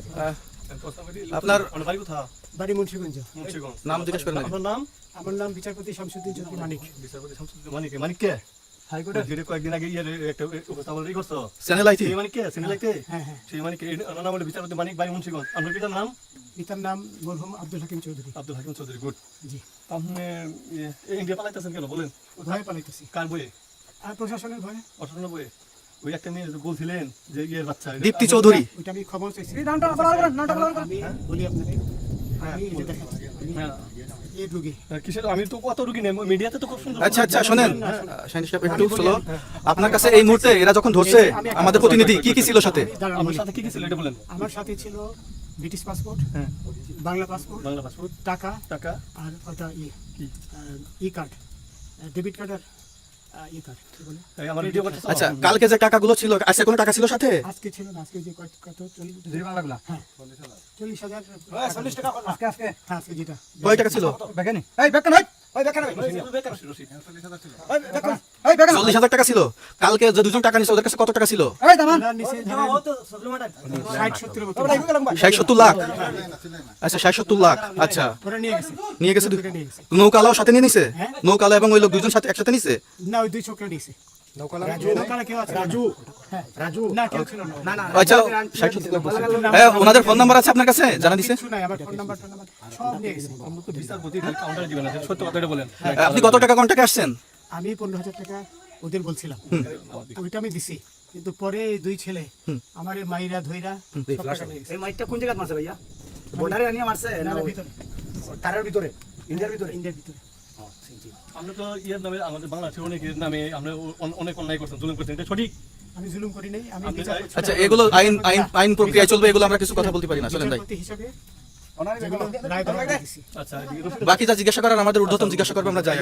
আহ, আপনার আপনার বাড়ি কোথা বাড়ি মুন্সিগঞ্জ। মুন্সিগঞ্জ। নাম জিজ্ঞেস করেন আপনার নাম? আমার নাম বিচারপতি শামসুদ্দিন চৌধুরী। মানিক। বিচারপতি শামসুদ্দিন মানিক মানিক কে? হাইকোর্টের যেটা কয়েকদিন আগে ইয়ে একটা উপস্থাপন ই করছ চ্যানেল আইটি সেই মানিক কে? সিনেলাইতে হ্যাঁ হ্যাঁ সেই মানিক ওনার নাম হলো বিচারপতি মানিক বাড়ি মুন্সিগঞ্জ। আপনার পিতার নাম? পিতার নাম মরহুম আব্দুল হাকিম চৌধুরী। আব্দুল হাকিম চৌধুরী গুড। জি। আপনি ইন্ডিয়া পালাইতেছেন কেন? বলেন। ভয়ে পালাইতেছি। কার বইয়ে আর প্রশাসনের ভয়ে? অঠারো বইয়ে ওই একটা মেয়ে বলছিলেন যে ইয়ের বাচ্চা দীপ্তি চৌধুরী। ওইটা আমি খবর চাইছি। নামটা বলার করেন নামটা বলার করেন বলি আপনাকে। আমি এটা দেখাচ্ছি হ্যাঁ। আচ্ছা আচ্ছা স্লো আপনার কাছে এই মুহূর্তে এরা যখন ধরছে আমাদের প্রতিনিধি কি কি ছিল সাথে? আমার সাথে কি কি ছিল বলেন। আমার সাথে ছিল ব্রিটিশ পাসপোর্ট হ্যাঁ। Bangla passport Bangla passport. টাকা টাকা। আর ওটা ই কার্ড ডেবিট কার্ড আর ই কার্ড কি বলে? এই আমার ভিডিও করতেছ? আচ্ছা কালকে যে টাকাগুলো ছিল আজকে কোনো টাকা ছিল সাথে? আজকে ছিল না আজকে যে কত কত? চল্লিশ যে বাংলাগুলা? হ্যাঁ। চল্লিশ হাজার। টাকা। আজকে আজকে। হ্যাঁ আজকে যেটা। কয় টাকা ছিল? বেকানি এই ব্যাগে হই ওই বেকান হই রশিদ ওই বেকান ওই বেকান চল্লিশ হাজার টাকা ছিল। কালকে যে দুজন টাকা নিছে ওদের কাছে কত টাকা ছিল? ষাট সত্তর লাখ? আচ্ছা ষাট সত্তর লাখ। আচ্ছা। নিয়ে গেছে। নৌকালাও সাথে নিয়ে নিছে? হ্যাঁ। নৌকালা এবং ওই লোক দুজন সাথে একসাথে নিছে? না ওই দুই ছোকরা নিয়েছে নৌকালা কেউ আছে? রাজু। রাজু। না কেউ ছিল না। না আচ্ছা ষাট সত্তর লাখ বলছে। হ্যাঁ, ওনাদের ফোন নাম্বার আছে আপনার কাছে? জানা দিছে কিছু নাই আমার ফোন নাম্বার ফোন নাম্বার সব নিয়ে গেছে বিচারপতি খালি কাউন্টারে দিবেন না সত্য কথাটা বলেন আপনি কত টাকা কন্টাক্টে আসছেন? আমি পনেরো হাজার টাকা ওদের বলছিলাম। ওইটা আমি দিছি। কিন্তু পরে দুই ছেলে আমার এই মাইরা ধইরা এই মাইকটা কোন জায়গায় মারছে ভাইয়া? বর্ডারে আনিয়ে মারছে না, ভিতরে। তারের ভিতরে? ইন্ডিয়ার ভিতরে? ইন্ডিয়ার ভিতরে। আমরা তো ইয়ের নামে আমাদের বাংলাদেশের অনেকের নামে আমরা অনেক অন্যায় করতাম জুলুম করতাম এটা সঠিক? আমি জুলুম করি নাই আমি। আচ্ছা এগুলো আইন আইন আইন প্রক্রিয়া চলবে এগুলো আমরা কিছু কথা বলতে পারি না চলেন ভাই। আচ্ছা রশিদ বাকি যা জিজ্ঞাসা করার আমাদের ঊর্ধ্বতন জিজ্ঞাসা করবে আমরা যাই